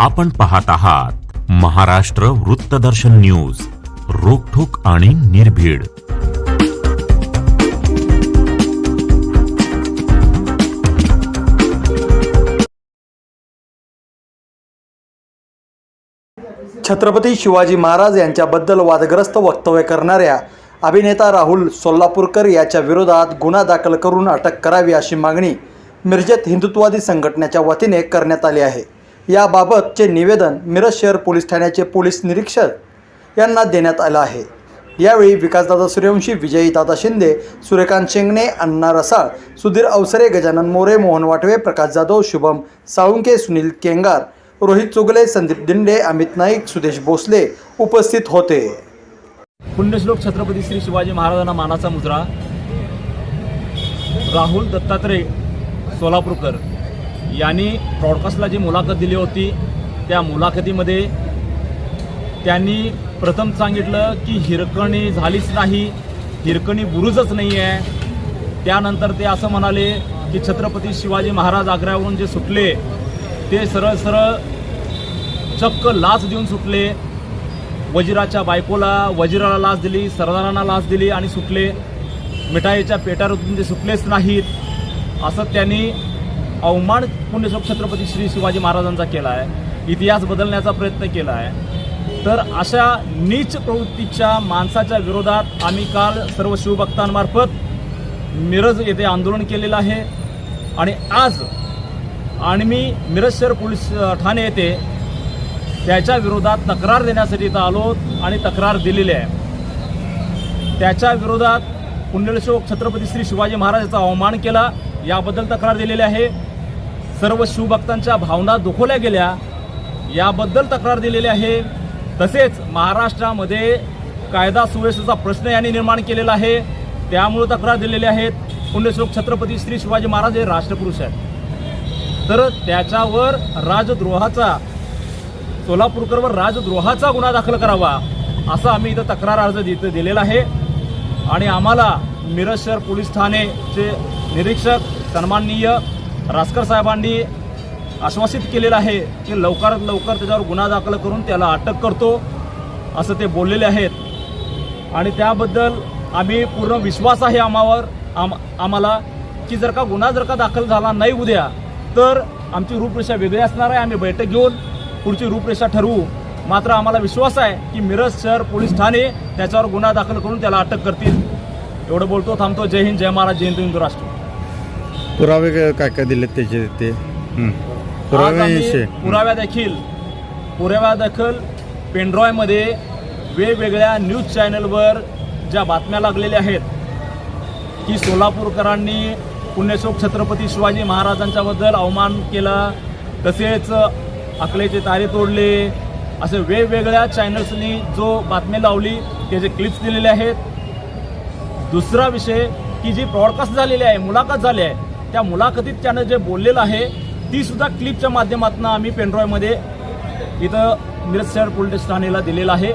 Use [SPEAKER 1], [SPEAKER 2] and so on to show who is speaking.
[SPEAKER 1] आपण पाहत आहात महाराष्ट्र वृत्तदर्शन न्यूज रोखोक आणि निर्भीड.
[SPEAKER 2] छत्रपती शिवाजी महाराज यांच्याबद्दल वादग्रस्त वक्तव्य करणाऱ्या अभिनेता राहुल सोलापूरकर याच्या विरोधात गुन्हा दाखल करून अटक करावी अशी मागणी मिरजेत हिंदुत्ववादी संघटनेच्या वतीने करण्यात आली आहे. याबाबतचे निवेदन मिरज शहर पोलीस ठाण्याचे पोलीस निरीक्षक यांना देण्यात आलं आहे. यावेळी विकासदादा सूर्यवंशी विजयीदादा शिंदे सूर्यकांत शेंगणे अण्णा रसाळ सुधीर अवसरे गजानन मोरे मोहन वाटवे प्रकाश जाधव शुभम साळुंके सुनील केंगार रोहित चुगले संदीप दिंडे अमित नाईक सुदेश भोसले उपस्थित होते.
[SPEAKER 3] पुण्यश्लोक छत्रपती श्री शिवाजी महाराजांना मानाचा मुजरा राहुल दत्तात्रय सोलापूरकर. यांनी ब्रॉडकास्टला जी मुलाखत दिली होती त्या मुलाखतीमध्ये त्यांनी प्रथम सांगितलं की हिरकणी झालीच नाही हिरकणी बुरुजच नाही आहे त्यानंतर ते असं म्हणाले की छत्रपती शिवाजी महाराज आग्र्यावरून जे सुटले ते सरळ सरळ चक्क लाच देऊन सुटले. वजिराच्या बायकोला वजिराला लाच दिली सरदारांना लाच दिली आणि सुटले. मिठाईच्या पेटारूतून ते सुटलेच नाहीत असं त्यांनी अवमान पुण्यश्लोक छत्रपती श्री शिवाजी महाराजांचा केला आहे. इतिहास बदलण्याचा प्रयत्न केला आहे. तर अशा नीच प्रवृत्तीच्या माणसाच्या विरोधात आम्ही काल सर्व शिवभक्तांमार्फत मिरज येथे आंदोलन केलेलं आहे. आणि आज आणि मी मिरज शहर पोलीस ठाणे येथे त्याच्या विरोधात तक्रार देण्यासाठी इथं आलो आणि तक्रार दिलेली आहे. त्याच्या विरोधात पुण्यश्लोक छत्रपती श्री शिवाजी महाराजांचा अवमान केला. याबद्दल तक्रार दिलेली आहे. सर्व शिवभक्तांच्या भावना दुखवल्या गेल्या. याबद्दल तक्रार दिलेली आहे. तसेच महाराष्ट्रामध्ये कायदा सुव्यवस्थेचा प्रश्न यांनी निर्माण केलेला आहे. त्यामुळे तक्रार दिलेली आहेत. पुण्यश्लोक छत्रपती श्री शिवाजी महाराज हे राष्ट्रपुरुष आहेत तर त्याच्यावर राजद्रोहाचा सोलापूरकरवर राजद्रोहाचा गुन्हा दाखल करावा असा आम्ही इथं तक्रार अर्ज इथं दिलेला आहे. आणि आम्हाला मिरज शहर पोलीस ठाणेचे निरीक्षक सन्माननीय रासकर साहेबांनी आश्वासित केलेलं आहे की लवकरात लवकर त्याच्यावर गुन्हा दाखल करून त्याला अटक करतो असं ते बोललेले आहेत. आणि त्याबद्दल आम्ही पूर्ण विश्वास आहे आम्हावर आम आम्हाला की जर का गुन्हा जर का दाखल झाला नाही उद्या तर आमची रूपरेषा वेगळी असणार आहे. आम्ही बैठक घेऊन पुढची रूपरेषा ठरवू. मात्र आम्हाला विश्वास आहे की मिरज शहर पोलीस ठाणे त्याच्यावर गुन्हा दाखल करून त्याला अटक करतील. एवढं बोलतो थांबतो. जय हिंद जय महाराज जय हिंद हिंदू राष्ट्र
[SPEAKER 4] पुरावे काय- काय काय दिले त्याचे ते? हं.
[SPEAKER 3] आज
[SPEAKER 4] पुरावे
[SPEAKER 3] आम्ही
[SPEAKER 4] विषय.
[SPEAKER 3] पुराव्या देखील पुराव्या देखील पेनड्रॉयमध्ये वेगवेगळ्या न्यूज चॅनलवर ज्या बातम्या लागलेल्या आहेत की सोलापूरकरांनी पुण्यशोक छत्रपती शिवाजी महाराजांच्याबद्दल अवमान केला तसेच अकलेचे तारे तोडले असे वेगवेगळ्या चॅनल्सनी जो बातमी लावली त्याचे क्लिप्स दिलेले आहेत. दुसरा विषय की जी ब्रॉडकास्ट झालेली आहे मुलाखत झाली आहे त्या मुलाखतीत त्यानं जे बोललेलं आहे ती सुद्धा क्लिपच्या माध्यमातून आम्ही पेनड्रॉयमध्ये इथं मिरज शहर पोलीस ठाणेला दिलेलं आहे.